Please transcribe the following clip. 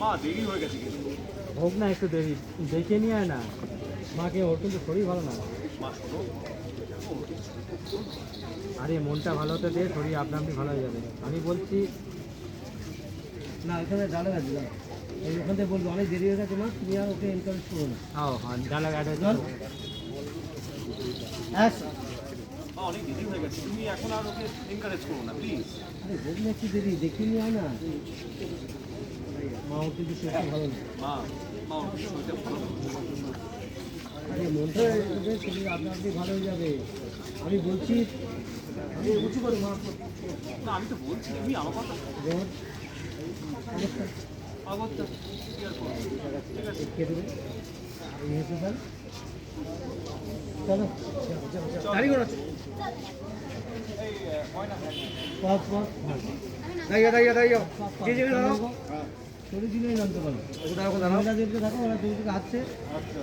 মা দেরি হয়ে গেছে হোক না একটু দেরি। দেখে নিয়ে আয় না। মাকে ওর কিন্তু শরীর ভালো না। আরে মনটা ভালো হতে দে শরীর আপনা আপনি ভালো হয়ে যাবে। আমি বলছি না এখানে ডালে না এই ওখান থেকে বলব অনেক দেরি হয়ে গেছে মা তুমি আর ওকে এনকারেজ করো না। হ্যাঁ ডালা হ্যাঁ মা অনেক দেরি হয়ে গেছে। তুমি এখন আর ওকে এনকারেজ করো না প্লিজ আরে হোক না একটু দেরি দেখে নিয়ে আয় না। মা ওর কিন্তু শরীরটা ভালো না মা মা ওর শরীরটা ভালো না। আরে মনটা হবে শরীর আপনা আপনি ভালো হয়ে যাবে। আমি বলছি আমি উঁচু করো মা না আমি তো বলছি তুমি আমার কথা? ঠিক আছে। কে দেবে? এই হেসে স্যার চলো। গাড়ি ঘোড়া চল্লিশ দিনে নামতে পারো। দাঁড়াও মহিলাদেরকে থাকো ওরা হাঁটছে আচ্ছা।